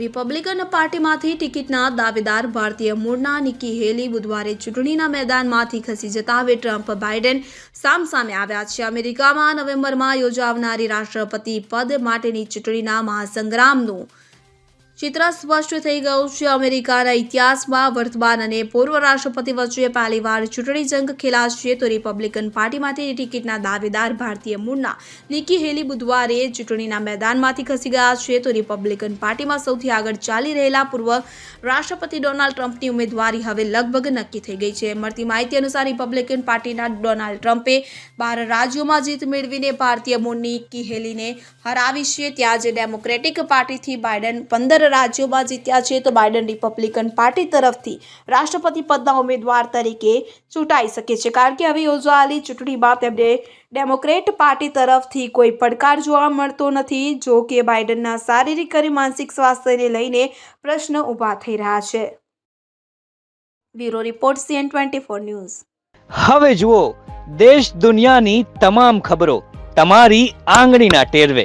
Republican પાર્ટીમાંથી ટિકિટના દાવેદાર ભારતીય મૂળના નિકી હેલી બુધવારે ચૂંટણીના મેદાનમાંથી ખસી જતા હવે ટ્રમ્પ બાઇડેન સામસામે આવ્યા છે. અમેરિકામાં નવેમ્બરમાં યોજાવનારી રાષ્ટ્રપતિ પદ માટેની ચૂંટણીના મહાસંગ્રામનું ચિત્ર સ્પષ્ટ થઈ ગયું છે. અમેરિકાના ઇતિહાસમાં વર્તમાન અને પૂર્વ રાષ્ટ્રપતિ વચ્ચે પહેલીવાર ચૂંટણી જંગ ખેલાશે તો રિપબ્લિકન પાર્ટીમાંથી ટિકિટના દાવેદાર ભારતીય મૂળના નિકી હેલી બુધવારે ચૂંટણીના મેદાનમાંથી ખસી ગયા છે. તો રિપબ્લિકન પાર્ટીમાં સૌથી આગળ ચાલી રહેલા પૂર્વ રાષ્ટ્રપતિ ડોનાલ્ડ ટ્રમ્પની ઉમેદવારી હવે લગભગ નક્કી થઈ ગઈ છે. મળતી માહિતી અનુસાર રિપબ્લિકન પાર્ટીના ડોનાલ્ડ ટ્રમ્પે બાર રાજ્યોમાં જીત મેળવીને ભારતીય મૂળની નિકી હેલીને હરાવી છે. ત્યાં જ ડેમોક્રેટિક પાર્ટીથી બાઇડન પંદર રાજ્યોમાં જીત્યા છે તો બાઇડન રિપબ્લિકન પાર્ટી તરફથી રાષ્ટ્રપતિ પદના ઉમેદવાર તરીકે ચૂંટાઈ શકે છે. કારણ કે હવે યોજાયેલી ચૂંટણીમાં તેમને ડેમોક્રેટ પાર્ટી તરફથી કોઈ પડકાર જોવા મળતો નથી, જો કે બાઇડનના શારીરિક અને માનસિક સ્વાસ્થ્યને લઈને પ્રશ્ન ઊભા થઈ રહ્યા છે. Bureau report CN twenty four news. હવે જુઓ, દેશ દુનિયાની તમામ ખબરો તમારી આંગળીના ટેરવે.